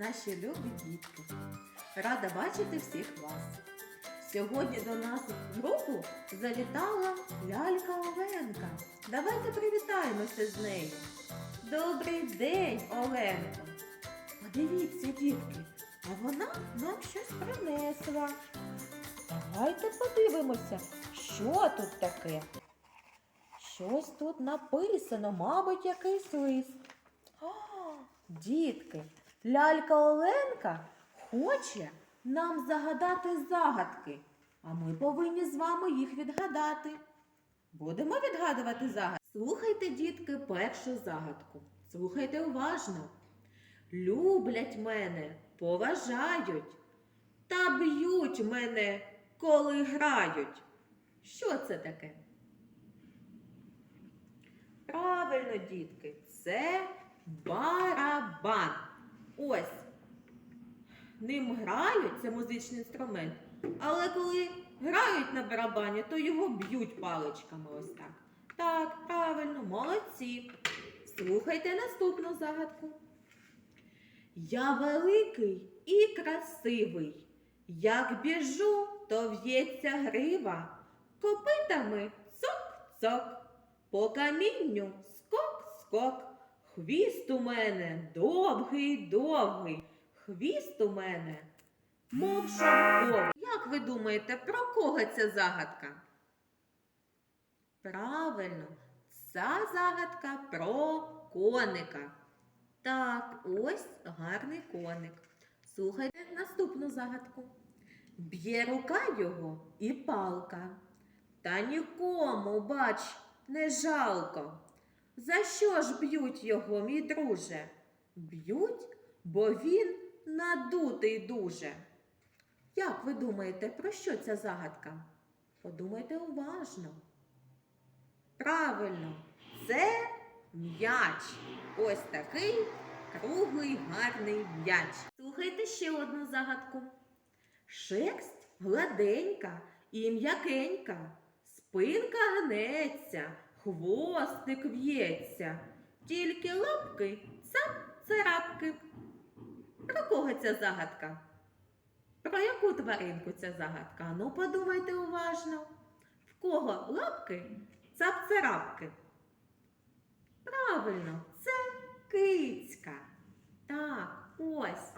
наші любі дітки! Рада бачити всіх вас! Сьогодні до нас в групу завітала лялька Оленка. Давайте привітаємося з нею. Добрий день, Оленко! Подивіться, дітки, а вона нам щось принесла. Давайте подивимося, що тут таке. Щось тут написано, мабуть, якийсь лист. А, дітки, лялька Оленка хоче нам загадати загадки, а ми повинні з вами їх відгадати. Будемо відгадувати загадки. Слухайте, дітки, першу загадку. Слухайте уважно. Люблять мене, поважають та б'ють мене, коли грають. Що це таке? Правильно, дітки, це барабан. Ось. Ним грають, це музичний інструмент. Але коли грають на барабані, то його б'ють паличками ось так. Так, правильно, молодці. Слухайте наступну загадку. Я великий і красивий. Як біжу, то в'ється грива, копитами цок-цок, по камінню скок-скок. Хвіст у мене довгий-довгий, хвіст у мене, мов шовковий. Як ви думаєте, про кого ця загадка? Правильно, ця загадка про коника. Так, ось гарний коник. Слухайте наступну загадку. Б'є рука його і палка. Та нікому, бач, не жалко. За що ж б'ють його, мій друже? Б'ють, бо він надутий дуже. Як ви думаєте, про що ця загадка? Подумайте уважно. Правильно, це м'яч. Ось такий круглий гарний м'яч. Слухайте ще одну загадку. Шерсть гладенька і м'якенька, спинка гнеться, хвостик в'ється, тільки лапки цап царапки. Про кого ця загадка? Про яку тваринку ця загадка? Ну, подумайте уважно. В кого лапки цап-царапки? Правильно, це кицька. Так, ось.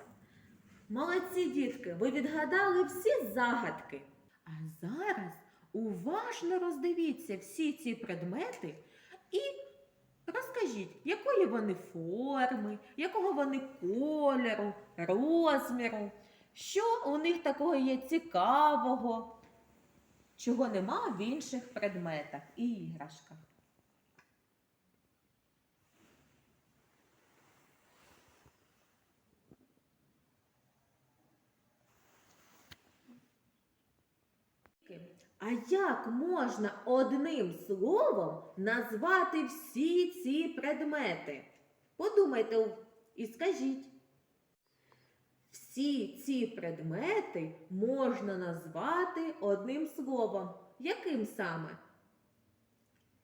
Молодці дітки, ви відгадали всі загадки. А зараз уважно роздивіться всі ці предмети і розкажіть, якої вони форми, якого вони кольору, розміру, що у них такого є цікавого, чого нема в інших предметах і іграшках. А як можна одним словом назвати всі ці предмети? Подумайте і скажіть. Всі ці предмети можна назвати одним словом. Яким саме?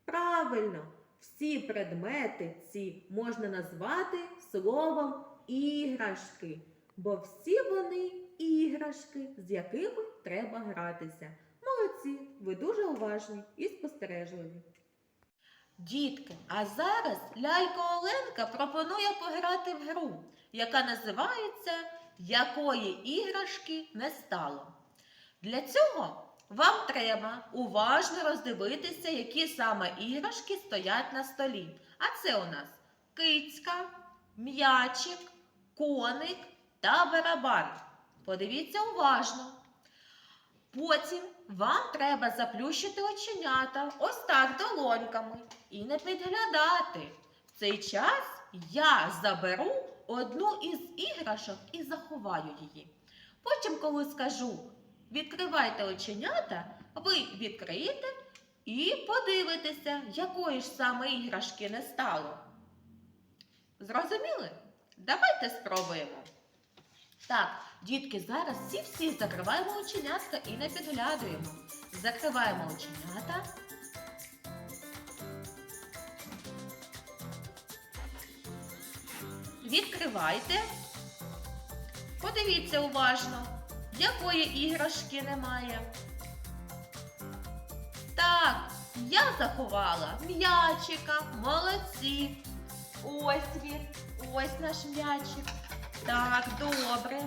Правильно, всі предмети ці можна назвати словом іграшки, бо всі вони іграшки, з якими треба гратися. Молодці, ви дуже уважні і спостережливі. Дітки, а зараз лялька Оленка пропонує пограти в гру, яка називається Якої іграшки не стало. Для цього вам треба уважно роздивитися, які саме іграшки стоять на столі. А це у нас кицька, м'ячик, коник та барабан. Подивіться уважно. Потім вам треба заплющити оченята ось так долоньками і не підглядати. В цей час я заберу одну із іграшок і заховаю її. Потім, коли скажу відкривайте оченята, ви відкриєте і подивитеся, якої ж саме іграшки не стало. Зрозуміли? Давайте спробуємо. Так, дітки, зараз всі-всі закриваємо оченятка і не підглядуємо. Закриваємо оченята. Відкривайте Подивіться уважно, якої іграшки немає. Так, я заховала м'ячика, молодці. Ось він, ось наш м'ячик. Так, добре.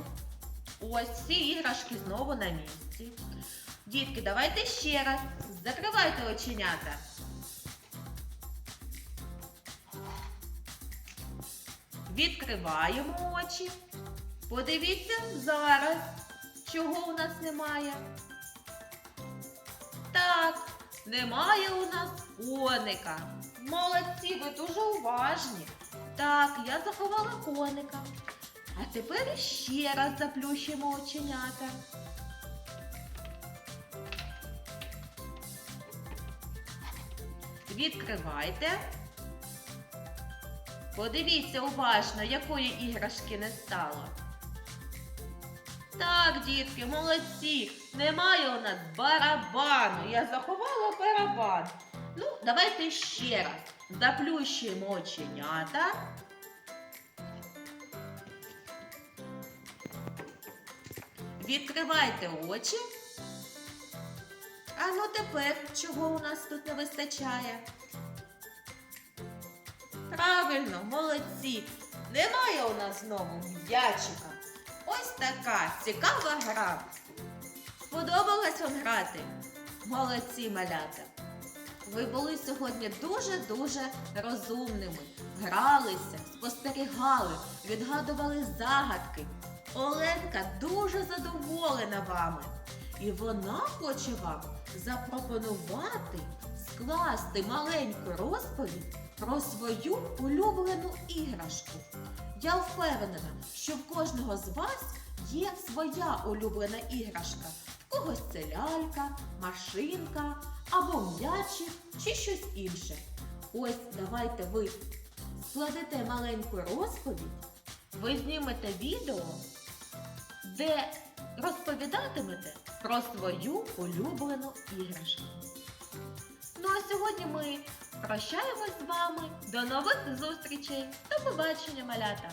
Ось всі іграшки знову на місці. Дітки, давайте ще раз. Закривайте оченята. Відкриваємо очі. Подивіться зараз, чого у нас немає. Так, немає у нас коника. Молодці, ви дуже уважні. Так, я заховала коника. А тепер ще раз заплющимо оченята. Відкривайте. Подивіться уважно, якої іграшки не стало. Так, дітки, молодці. Немає у нас барабану. Я заховала барабан. Ну, давайте ще раз заплющуємо оченята. Відкривайте очі. А ну тепер чого у нас тут не вистачає? Правильно, молодці. Немає у нас знову м'ячика. Ось така цікава гра. Сподобалось вам грати? Молодці, малята. Ви були сьогодні дуже-дуже розумними. Гралися, спостерігали, відгадували загадки. Оленка дуже задоволена вами. І вона хоче вам запропонувати скласти маленьку розповідь про свою улюблену іграшку. Я впевнена, що в кожного з вас є своя улюблена іграшка. В когось це лялька, машинка або м'ячик чи щось інше. Ось давайте ви складете маленьку розповідь, ви знімете відео, де розповідатимете про свою улюблену іграшку. Ну а сьогодні ми прощаємось з вами. До нових зустрічей. До побачення, малята!